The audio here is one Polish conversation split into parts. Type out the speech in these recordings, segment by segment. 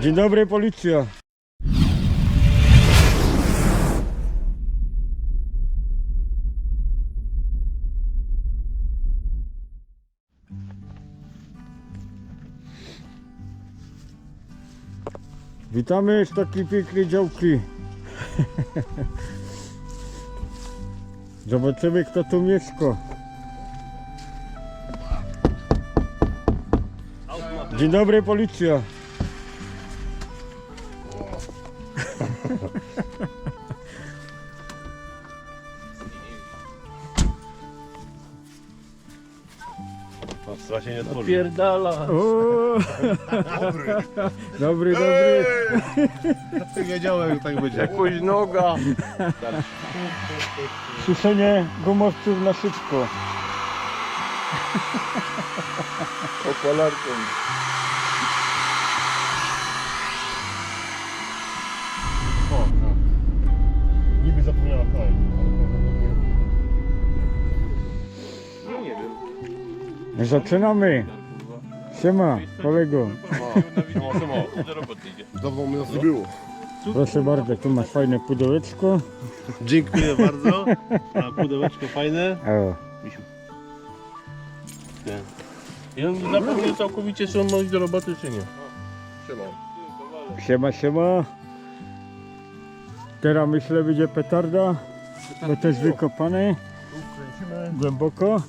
Dzień dobry, policja. Witamy z takiej pięknej działki. Zobaczymy kto tu mieszka. Dzień dobry, policja. Pasła się nie otworzy. Pierdala. O, Dobry. dobry, dobry. Wiedziałem, że tak będzie. Jakoś noga. Suszenie gumowców na szybko. Opalarką. Zaczynamy. Siema, kolego. Do roboty idzie. Dawno mnie nas nie było. Proszę bardzo, tu masz fajne pudełeczko. Dziękuję bardzo. A pudełeczko fajne. O, I on zapomniał całkowicie, czy on ma iść do roboty, czy nie. siema, siema. Teraz myślę będzie petarda, bo to jest wykopane Kręcimy. głęboko.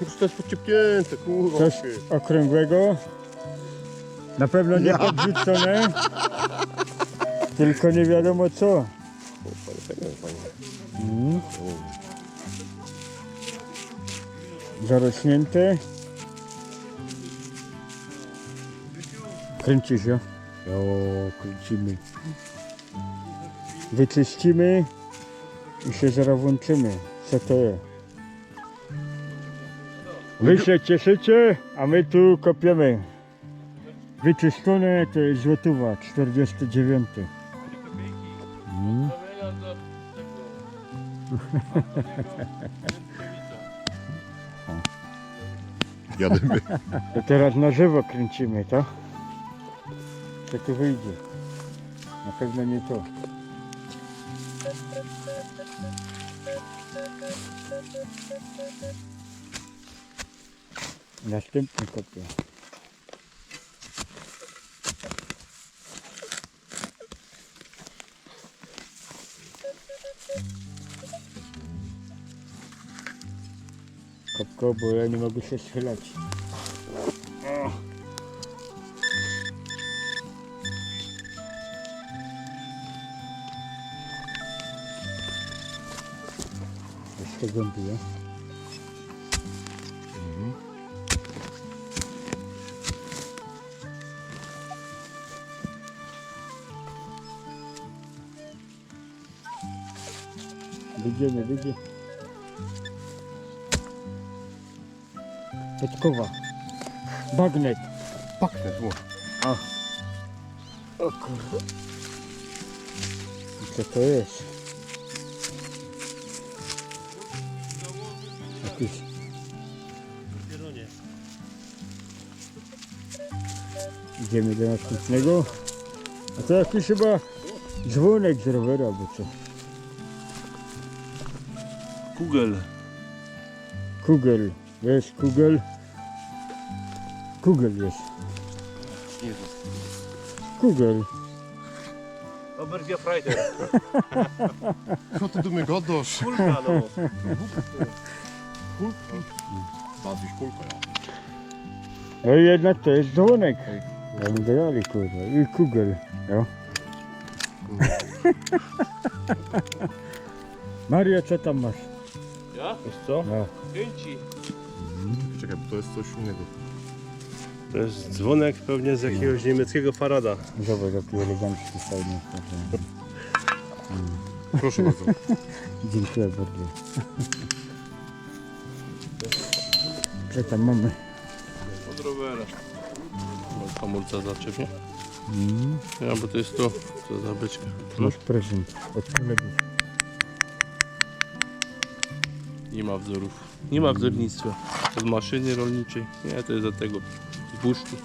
Już to jest kurwa. Coś okrągłego. Na pewno nie podrzucone. Tylko nie wiadomo co. Mm. Zarośnięte. Kręci się. O, kręcimy. Wyczyścimy i się zaraz włączymy. Co to jest? Wy się cieszycie, a my tu kopiemy. Wyczyszczone to jest złotówa, 49. Mm. Jademy. To teraz na żywo kręcimy, to? Co tu wyjdzie? Na pewno nie to. Następny kopię. Kopko, bo ja nie mogę się schylać. Jeszcze głębiej. Wyjdziemy, wyjdzie. Podkowa. Bagnet. Pachnie, tu. O kurde. I Co to jest? Jakiś... Idziemy do następnego. A to jakiś chyba dzwonek z rowera, bo co? Kugel. Kugel. Jest kugel. Kugel jest. Kugel. Obergia Freiter. Co ty do mnie gadasz? Kulka, no. Bawisz kulkę, ja. No i jednak to jest dzwonek. Ja mi dodali kurwa. I kugel. No. Maria, co tam masz? Wiesz co? No. Kręci. Czekaj, bo to jest coś innego. To jest dzwonek pewnie z jakiegoś niemieckiego farada. Zobacz, jaki elegancki, fajny. Proszę bardzo. Dziękuję bardzo. Co tam mamy? Od rowera. Hamulca zaczepnie. Mm, Ja, bo to jest to. Co za beczka. masz prezent od kolegów. Nie ma wzorów. Nie ma wzornictwa. Od maszyny rolniczej. Nie, to jest od tego. Z buszki.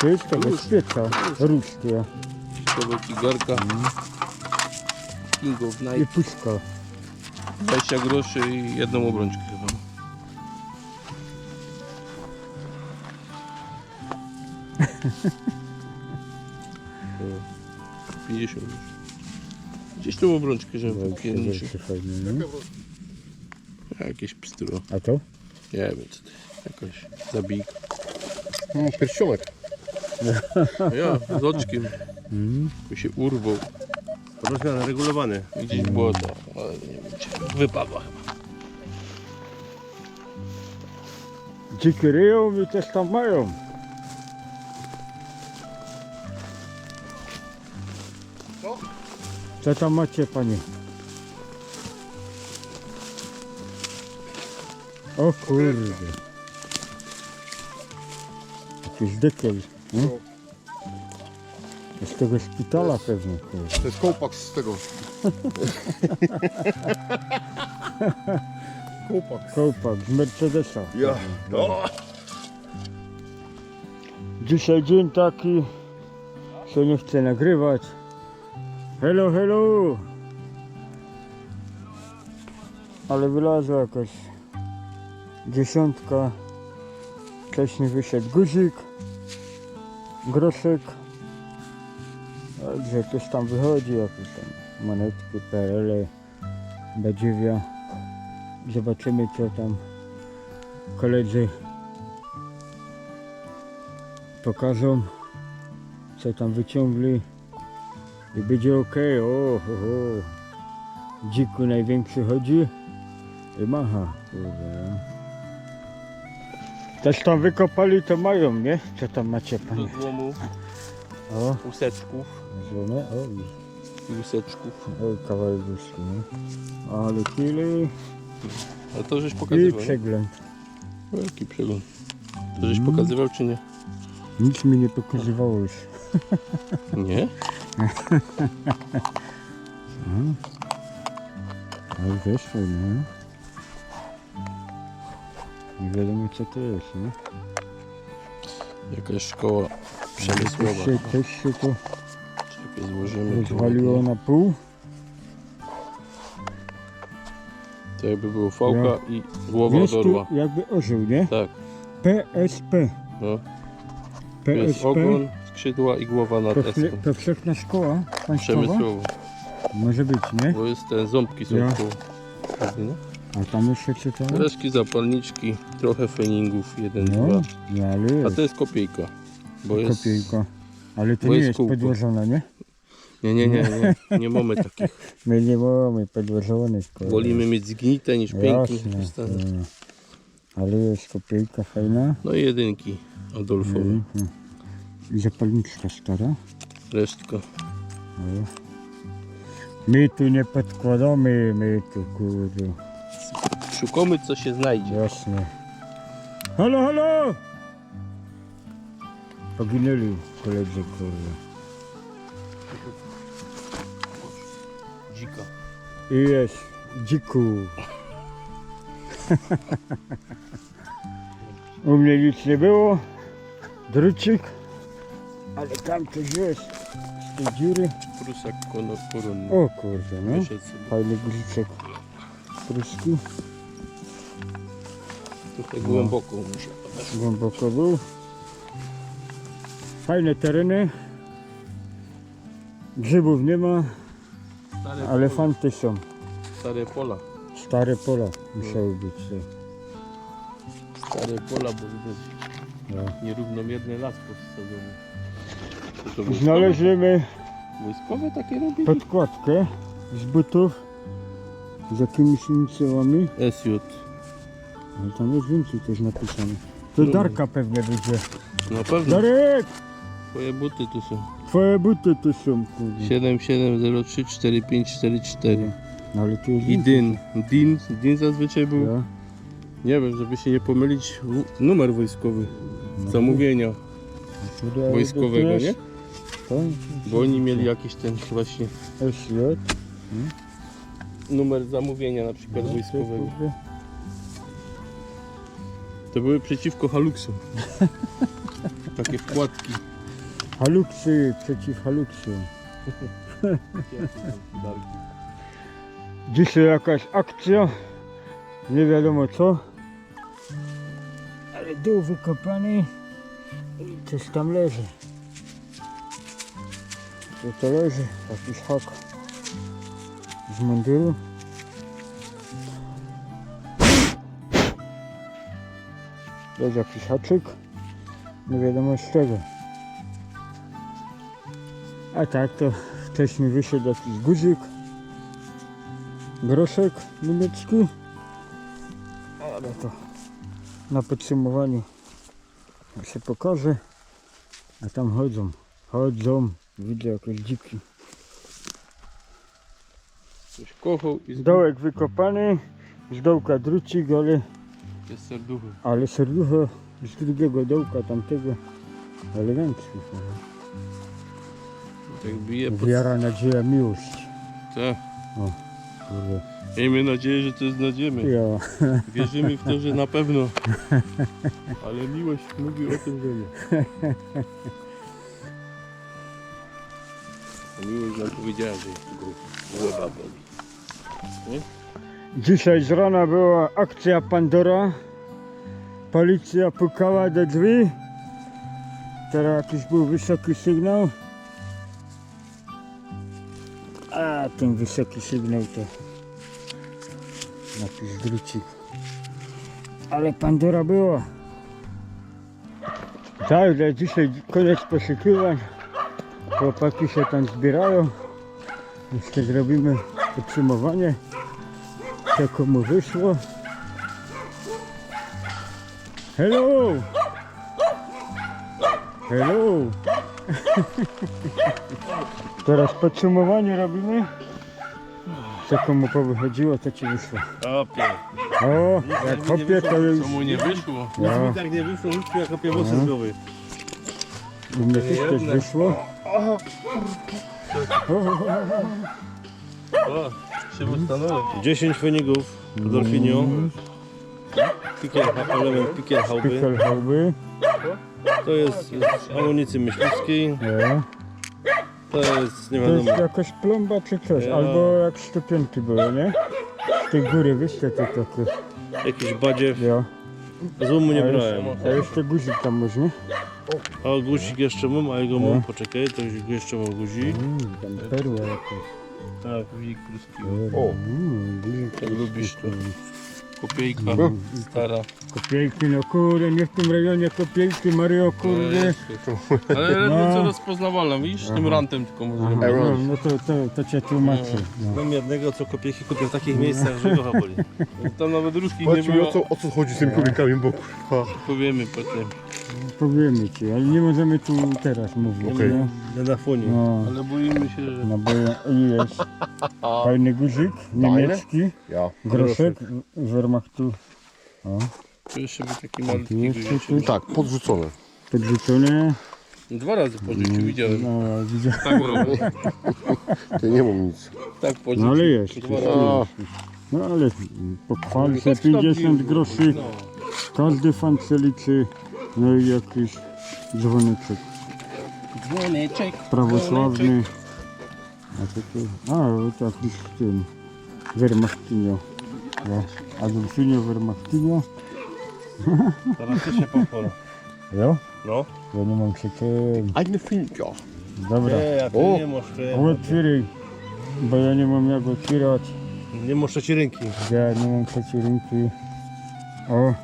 To jest tego świeca. Róż to ja. Szkoda cigarka. King of I Night. puszka. 20 groszy i jedną obrączkę chyba. O, 50 już. Gdzieś tą obrączkę, żeby Wielkie, pierniczy. wielkie, fajne, nie? Jakieś pstro. A to? Nie wiem co to jest. Jakaś zabijka. No, pierścionek. A ja z oczkiem. Mm. Tu się urwał. Rozmiar regulowany. Gdzieś było to, ale nie wiem gdzie. Wypadła chyba. Dziki ryją i też tam mają. Co tam macie, panie? O kurde. Jakiś dekiel. Nie? Z tego szpitala pewnie. Kurde. To jest kołpak z tego. kołpak. Kołpak z Mercedesa. Ja. No. Dzisiaj dzień taki, że nie chcę nagrywać. Hello, hello! Ale wylazła jakaś dziesiątka. Wcześniej wyszedł guzik, groszek. Także coś tam wychodzi, jakieś tam monetki, PRL, badziewia. Zobaczymy co tam koledzy pokażą co tam wyciągli i będzie ok. O, ho, ho. Dziku największy chodzi i macha. Też tam wykopali to mają, nie? Co tam macie Do panie? złomu O, łuseczków. złome. O, i Łuseczków. o kawałek gustu, nie? Ale tyle A to żeś i pokazywał, nie? przegląd. O, Jaki przegląd. To żeś pokazywał czy nie? Nic mi nie pokazywało już. Nie? Ale wyszło, nie? Nie wiadomo co to jest, nie? Jakaś szkoła przemysłowa. się, też się to Czekaj, złożymy tu. rozwaliło na pół. To jakby było fałka i głowa Jest od tu orła. jakby orzeł, nie? Tak, PSP. no. Tu jest PSP. ogon, skrzydła i głowa nad Powsze- eską. Powszechna szkoła państwowa. Przemysłowa. Może być, nie? Bo jest ten ząbki są Ja. tu. No. A tam jeszcze to? Reszki zapalniczki, trochę feningów, jeden, No, dwa. no ale A jest to jest kopiejka. Bo jest... kopiejka. Ale to bo nie jest jest kółko. podłożona, nie? Nie, nie, nie, nie, nie mamy takich. My nie mamy podłożonych. Wolimy mieć zgnite niż pięknie. Jasne. Ale jest kopiejka fajna. No i jedynki Adolfowe. Mhm. I zapalniczka stara. Resztka. My tu nie podkładamy, my tu kurde. Szukamy co się znajdzie. Jasne. Halo, halo! Poginęli koledzy, kurde. Dzika. I jest dziku. U mnie nic nie było. Drucik. Ale tam coś jest. Z tej dziury. Prusak kono koronny. O kurde, no. Fajny guziczek pruski. Trochę głęboko musiał. Głęboko był. Fajne tereny. Grzybów nie ma, Stare, ale pola, fanty są. stare pola. Stare pola musiały być. Stare pola, bo widać No. nierównomierne las wojskowe? Znaleźliśmy Wojskowe takie podkładkę z butów z jakimiś inicjałami. SJ. Ale tam jest więcej też napisane. To No. Darka pewnie będzie. Na pewno. Darek! Twoje buty tu są. Twoje buty tu są, kurde. 7703 4544. No ale tu jest I dyn. Din, din zazwyczaj był, Ja. nie wiem, żeby się nie pomylić, w- numer wojskowy. No. Zamówienia Kurde, wojskowego, to nie? jest- To Bo oni mieli jakiś ten właśnie SJ. Numer zamówienia na przykład wojskowego. To były przeciwko Haluxom. Takie wkładki. Haluksy przeciw haluksu. Dzisiaj jakaś akcja, nie wiadomo co, ale dół wykopany i coś tam leży. Co to leży? Jakiś hak z munduru. Jest jakiś haczyk, nie wiadomo z czego. A tak to wcześniej wyszedł jakiś guzik, groszek niemiecki. Ale to na podsumowaniu się pokaże. A tam chodzą, chodzą, widzę jakieś dziki. Coś kochał i z Dołek wykopany, z dołka drucik, ale, jest serduchy. ale serducho z drugiego dołka tamtego elegancki. Tak bije pod... Wiara, nadzieja, miłość. Tak. Kurde. Miejmy nadzieję, że to znajdziemy. Ja. Wierzymy w to, że na pewno. Ale miłość mówi o tym, że nie. A miłość nam powiedziała, że głowa boli. Dzisiaj z rana była akcja Pandora. Policja pukała do drzwi. Teraz jakiś był wysoki sygnał. A ten wysoki sygnał to jakiś drucik. Ale Pandora była. Tak, że dzisiaj koniec poszukiwań. Chłopaki się tam zbierają. Jeszcze zrobimy podsumowanie co komu wyszło. Hello! Hello! Teraz podsumowanie robimy. Co komu powychodziło, to ci wyszło. Opie. O, jak kopie to już... Mu nie wyszło? Nic Ja, mi tak nie wyszło, rzućmy jako piewosy z głowy. u mnie też coś wyszło. O, Szymon stanął. 10 fenigów, Adolfinio. Pikiel, element. Pickelhauby. To jest z amunicji myśliwskiej. To jest, nie To jest wiadomo, jakaś plomba czy coś, Ja. albo jak szczepionki były, nie? Z tej góry, wiesz, te te takie. jakiś badziew. Ja. Złomu nie A brałem. A jeszcze guzik tam może, nie? A guzik jeszcze mam, a jego No. mam, poczekaj, to jeszcze mam guzik. Mm, tam perła jakaś. Tak. Wujek Kruski. O. Mm, Jak lubisz to. Kopiejka stara. Kopiejki, no kurde, nie w tym rejonie kopiejki, Mario, kurde. Ale ledwo No. co rozpoznawalna, widzisz? Tym rantem tylko możemy. no, no to, to, to cię tłumaczę. No. Mam jednego, co kopieki kupię w takich miejscach, że go boli. Tam nawet ruskich nie mi o było. co, o co chodzi z tymi kobiekami, bo kurwa. Powiemy potem. Powiemy ci, ale nie możemy tu teraz mówić. Okej. No, na fonie. no, Ale boimy się, że... no bo jest fajny guzik, niemiecki, Ja. groszek, Wehrmachtu. O, To jeszcze by taki tu malutki jeszcze coś Tak, podrzucone. podrzucone. Dwa razy po życiu widziałem. No, widziałem. Tak robię. Ty nie mam nic. Tak No ale jest. Dwa razy. No ale pochwal się 50 groszy. No. Każdy fan se liczy, no i jakiś dzwoneczek Dzwoneczek. prawosławny. A co to? A, to jakiś ten Wehrmachtinio. Adolfinio Wehrmachtinio. Teraz ty się pochwala. Jo? No. Ja nie mam się tym. eine Finka. Dobra, Nie, ja nie możesz. otwieraj, bo ja nie mam jak otwierać. Nie możesz ci ręki. Ja nie mam trzeciej ręki. O,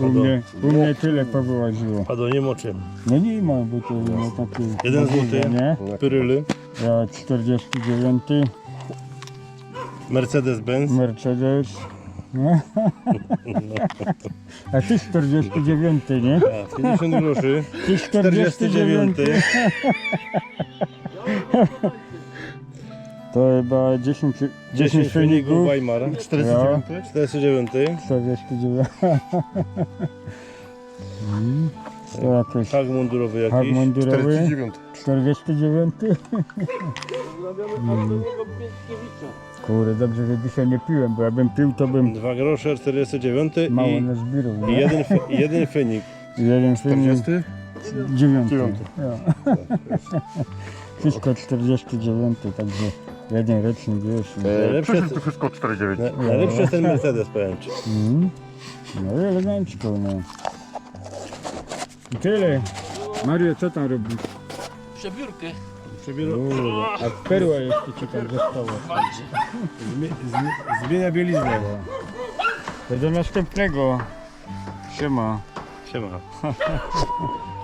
u mnie, u mnie tyle powyłaziło. Pado nie moczy. No nie ma, bo to no, takie... Jeden złoty. Nie? Pyryly. Ja 49, Mercedes-Benz. Mercedes. No. A ty 49, nie? A, 50 groszy. Ty 49. 49. To chyba 10, 10 10 fenigów fenigów. Weimar. 49. 49. 49. Mm. To jakoś Hag mundurowy hak jakiś. mundurowy. 49. 49. Mm. Kurde, dobrze, że dzisiaj nie piłem, bo jakbym pił, to bym 2 grosze, 49 mało i, i jeden, fe, jeden fenik. Jeden fenik. 40. Dziewiąty. Dziewiąty. Ja. Wszystko 49, także jeden rocznik już. Najlepszy, to wszystko 4,9. na- najlepszy jest ten Mercedes, powiem ci. Mhm. No i elegancko, no. I tyle. Mario, co tam robisz? Przebiórkę. O, a perła jeszcze ci tam została. Zmie, zmi- zmienia bieliznę. To do następnego. Siema. Siema.